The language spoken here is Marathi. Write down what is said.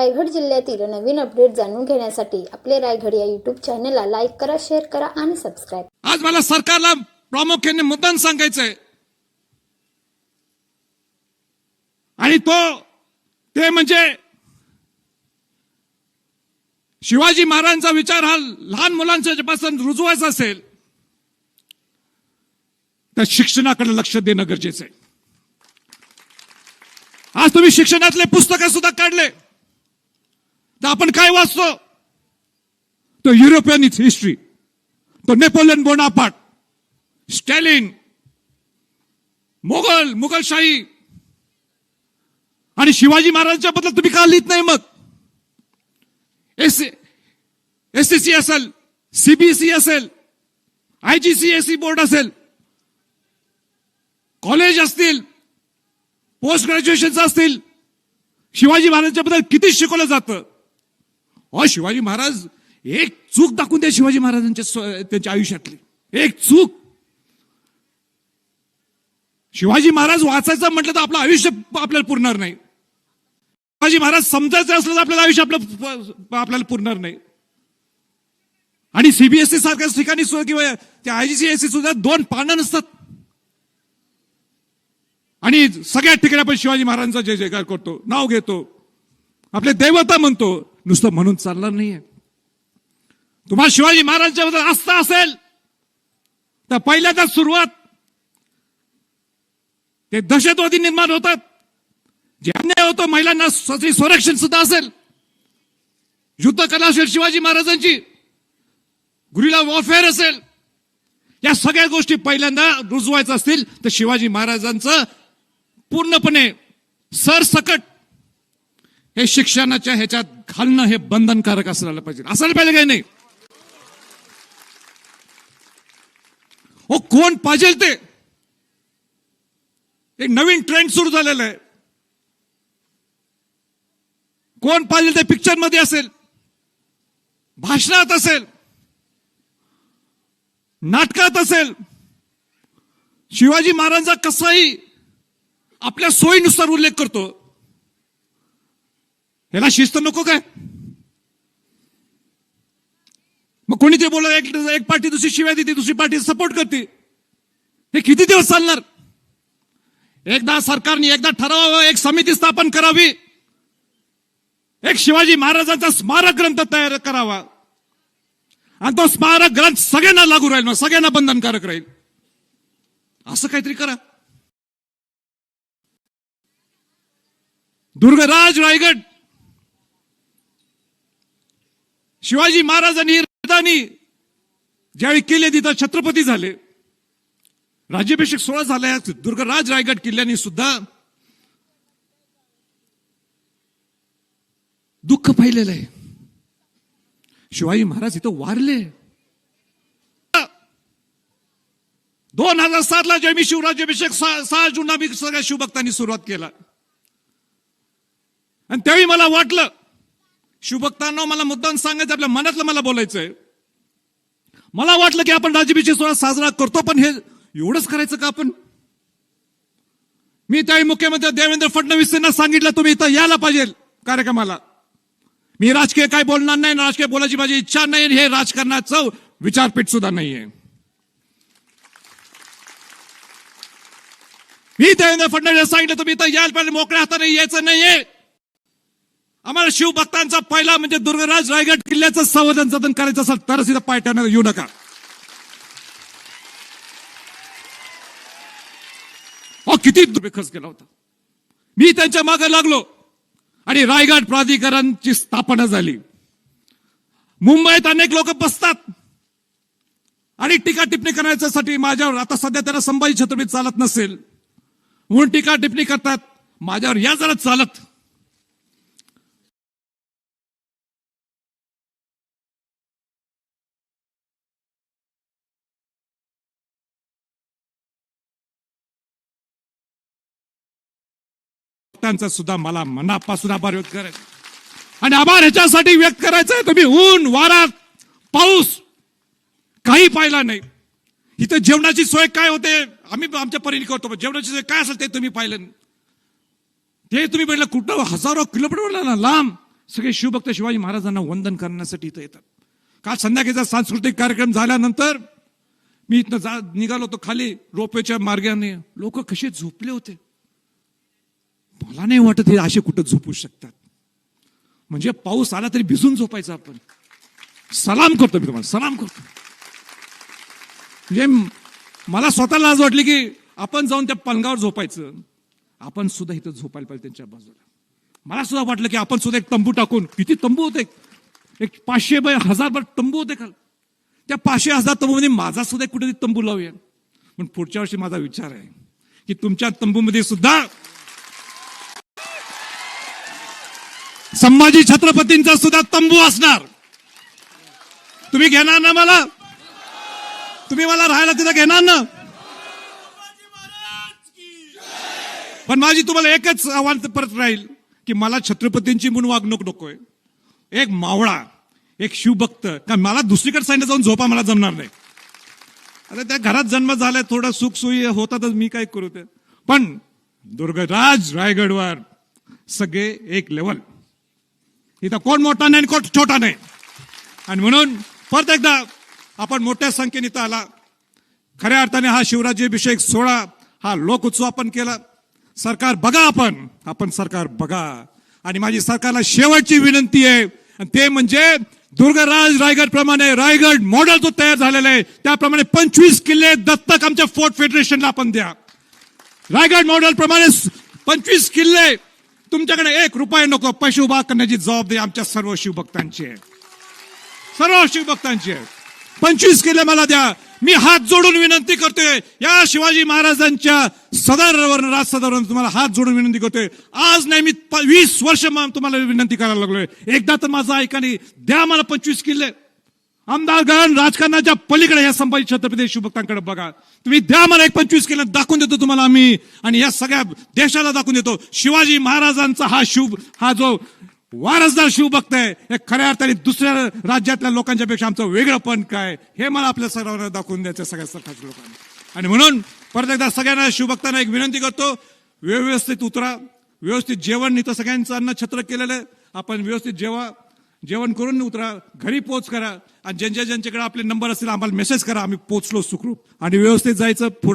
रायगड जिल्ह्यातील नवीन अपडेट जाणून घेण्यासाठी आपले रायगड या युट्यूब चॅनलला लाईक करा शेअर करा आणि सबस्क्राईब आज मला सरकारला प्रामुख्याने मुद्दाम सांगायचंय. आणि तो ते म्हणजे शिवाजी महाराजांचा विचार हा लहान मुलांच्या पासून रुजवायचा असेल तर शिक्षणाकडे लक्ष देणं गरजेचं आहे. आज तुम्ही शिक्षणातले पुस्तकं सुद्धा काढले. तर आपण काय वाचतो? तो युरोपियन हिस्ट्री. तो नेपोलियन बोनापाट स्टॅलिन. मोगल मुघलशाही. आणि शिवाजी महाराजांच्या बद्दल तुम्ही का लिहित नाही मग? एस एस सी असेल सीबीएसई असेल आयजीसीएससी बोर्ड असेल. कॉलेज असतील. पोस्ट ग्रॅज्युएशन असतील. शिवाजी महाराजांच्या बद्दल किती शिकवलं जातं? अ शिवाजी महाराज एक चूक दाखवून द्या शिवाजी महाराजांच्या त्यांच्या आयुष्यातली. एक चूक. शिवाजी महाराज वाचायचं म्हटलं तर आपलं आयुष्य आपल्याला पुरणार नाही. शिवाजी महाराज समजायचं असलं तर आपल्याला आयुष्य आपलं आपल्याला पुरणार नाही. आणि सीबीएसई सारख्या ठिकाणी सुद्धा किंवा त्या आयजीसीएससी सुद्धा दोन पानं नसतात. आणि सगळ्या ठिकाणी आपण शिवाजी महाराजांचा जय जयकार करतो नाव घेतो. आपले देवता म्हणतो. नुसतं म्हणून चालणार नाहीये. तुम्हाला शिवाजी महाराजांच्या बद्दल आस्था असेल तर पहिल्यांदाच सुरुवात. ते दहशतवादी निर्माण होतात. जे अन्याय होतो महिलांना संरक्षण सुद्धा असेल. युद्ध कला असेल शिवाजी महाराजांची. गुरिला वॉरफेअर असेल. या सगळ्या गोष्टी पहिल्यांदा रुजवायचं असतील तर शिवाजी महाराजांचं पूर्णपणे सरसकट हे शिक्षणाच्या ह्याच्यात घालणं हे बंधनकारक असायला पाहिजे. असायला पाहिजे काही नाही. हो कोण पाहिजे ते? एक नवीन ट्रेंड सुरू झालेला आहे. कोण पाहिजे ते पिक्चरमध्ये असेल? भाषणात असेल? नाटकात असेल? शिवाजी महाराजांचा कसाही आपल्या सोयीनुसार उल्लेख करतो. ह्याला शिस्त नको काय? मग कोणी ते बोलत एक एक पार्टी दुसरी शिवाय देते दुसरी पार्टी सपोर्ट करते. हे किती दिवस चालणार? एकदा सरकारने एकदा ठरवावं एक समिती स्थापन करावी. एक शिवाजी महाराजांचा स्मारक ग्रंथ तयार करावा. आणि तो स्मारक ग्रंथ सगळ्यांना लागू राहील मग सगळ्यांना बंधनकारक राहील. असं काहीतरी करा. दुर्गराज रायगड शिवाजी महाराजांनी राजधानी ज्यावेळी केले तिथं छत्रपती झाले. राज्याभिषेक सोहळा झाला दुर्गराज रायगड किल्ल्याने सुद्धा दुःख पाहिलेलं आहे. शिवाजी महाराज इथं वारले. दोन हजार सातला जेव्हा मी शिवराज्याभिषेक सहा सहा जूनला मी सगळ्या शिवभक्तांनी सुरुवात केला. आणि त्यावेळी मला वाटलं शिवभक्तांना मला मुद्दाम सांगायचं आपल्या मनातलं मला बोलायचंय. मला वाटलं की आपण राजबीची सोहळा साजरा करतो पण हे एवढंच करायचं का आपण? मी त्यावेळी मुख्यमंत्री देवेंद्र फडणवीस यांना सांगितलं तुम्ही इथं यायला पाहिजे कार्यक्रमाला. मी राजकीय काय बोलणार नाही राजकीय बोलायची माझी इच्छा नाही हे राजकारणाचं विचारपीठ सुद्धा नाहीये. मी देवेंद्र फडणवीस सांगितलं तुम्ही इथं यायला पाहिजे मोकळ्या हाताने यायचं नाहीये. आम्हाला शिवभक्तांचा पहिला म्हणजे दुर्गराज रायगड किल्ल्याचं संवर्धन जतन करायचं असेल तरच इथं पायट्यानं येऊ नका. अहो किती रुपये खर्च केला होता. मी त्यांच्या मागे लागलो आणि रायगड प्राधिकरणची स्थापना झाली. मुंबईत अनेक लोक बसतात. आणि टीका टिप्पणी करण्याच्यासाठी माझ्यावर आता सध्या त्यांना संभाजी छत्रपती चालत नसेल. म्हणून टीका टिप्पणी करतात माझ्यावर या जरा चालत. त्यांचा सुद्धा मला मनापासून आभार व्यक्त करायचा आणि आभार ह्याच्यासाठी व्यक्त करायचा आहे तुम्ही ऊन वारा पाऊस काही पाहिला नाही. इथं जेवणाची सोय काय होते आम्ही आमच्या परीने करतो जेवणाची सोय काय असेल ते तुम्ही पाहिलं नाही. ते तुम्ही म्हटलं कुठं हजारो किलोमीटर ना लांब सगळे शिवभक्त शिवाजी महाराजांना वंदन करण्यासाठी इथं येतात. काल संध्याकाळचा सांस्कृतिक कार्यक्रम झाल्यानंतर मी इथनं जा निघालो होतो खाली रोपेच्या मार्गाने. लोक कसे झोपले होते. मला नाही वाटत हे असे कुठं झोपू शकतात. म्हणजे पाऊस आला तरी भिजून झोपायचा आपण. सलाम करतो मी तुम्हाला सलाम करतो. म्हणजे मला स्वतःला आज वाटली की आपण जाऊन त्या पलंगावर झोपायचं. आपण सुद्धा इथं झोपायला पाहिजे त्यांच्या बाजूला. मला सुद्धा वाटलं की आपण सुद्धा एक तंबू टाकून किती तंबू होते. एक पाचशे बाय हजार भर तंबू होते काल त्या पाचशे हजार तंबूमध्ये माझा सुद्धा कुठेतरी तंबू लावूया. पण पुढच्या वर्षी माझा विचार आहे की तुमच्या तंबूमध्ये सुद्धा संभाजी छत्रपतींचा सुद्धा तंबू असणार. तुम्ही घेणार ना मला? तुम्ही मला राहायला तिथं घेणार ना? पण माझी तुम्हाला एकच आव्हान परत राहील की मला छत्रपतींची म्हणून वागणूक नकोय एक मावळा एक शिवभक्त का मला दुसरीकडे साईडला जाऊन झोपा मला जमणार नाही. आता त्या घरात जन्म झालाय थोडं सुख सोयी होतातच मी काय करू ते. पण दुर्गराज रायगडवर सगळे एक लेवल इथं कोण मोठा नाही आणि कोण छोटा नाही. आणि म्हणून परत एकदा आपण मोठ्या संख्येने इथं आला. खऱ्या अर्थाने हा शिवराज्याभिषेक सोहळा हा लोक उत्सव आपण केला. सरकार बघा आपण. आपण सरकार बघा. आणि माझी सरकारला शेवटची विनंती आहे. आणि ते म्हणजे दुर्गराज रायगड प्रमाणे रायगड मॉडेल जो तयार झालेला आहे त्याप्रमाणे पंचवीस किल्ले दत्तक आमच्या फोर्ट फेडरेशनला आपण द्या. रायगड मॉडेल प्रमाणे पंचवीस किल्ले तुमच्याकडे एक रुपये नको पैसे उभा करण्याची जबाबदारी आमच्या सर्व शिवभक्तांची आहे. सर्व शिवभक्तांची आहे. पंचवीस किले मला द्या. मी हात जोडून विनंती करतोय या शिवाजी महाराजांच्या सदरवर राजसदरवर तुम्हाला हात जोडून विनंती करतोय. आज नाही मी प- वीस वर्ष तुम्हाला विनंती करायला लागलोय. एकदा तर माझा ऐका नाही द्या मला पंचवीस किल्ले आमदारगण राजकारणाच्या पलीकडे या संभाजी छत्रपती शिवभक्तांकडे बघा. तुम्ही द्या मला एक पंचवीस केलं दाखवून देतो तुम्हाला आम्ही. आणि या सगळ्या देशाला दाखवून देतो. शिवाजी महाराजांचा हा शिव हा जो वारसदार शिवभक्त आहे हे खऱ्या अर्थाने दुसऱ्या राज्यातल्या लोकांच्या पेक्षा आमचं वेगळं पण काय हे मला आपल्या सर्वांना दाखवून द्यायचं सगळ्या सरकारच्या लोकांना. आणि म्हणून परत एकदा सगळ्यांना शिवभक्तांना एक विनंती करतो व्यवस्थित उतरा. व्यवस्थित जेवण इथं सगळ्यांचं अन्न छत्र केलेलं आहे. आपण व्यवस्थित जेवा. जेवण करून उतरा घरी पोच करा. आणि ज्यांच्या ज्यांच्याकडे आपले नंबर असतील आम्हाला मेसेज करा. आम्ही पोचलो सुखरूप. आणि व्यवस्थित जायचं पुढे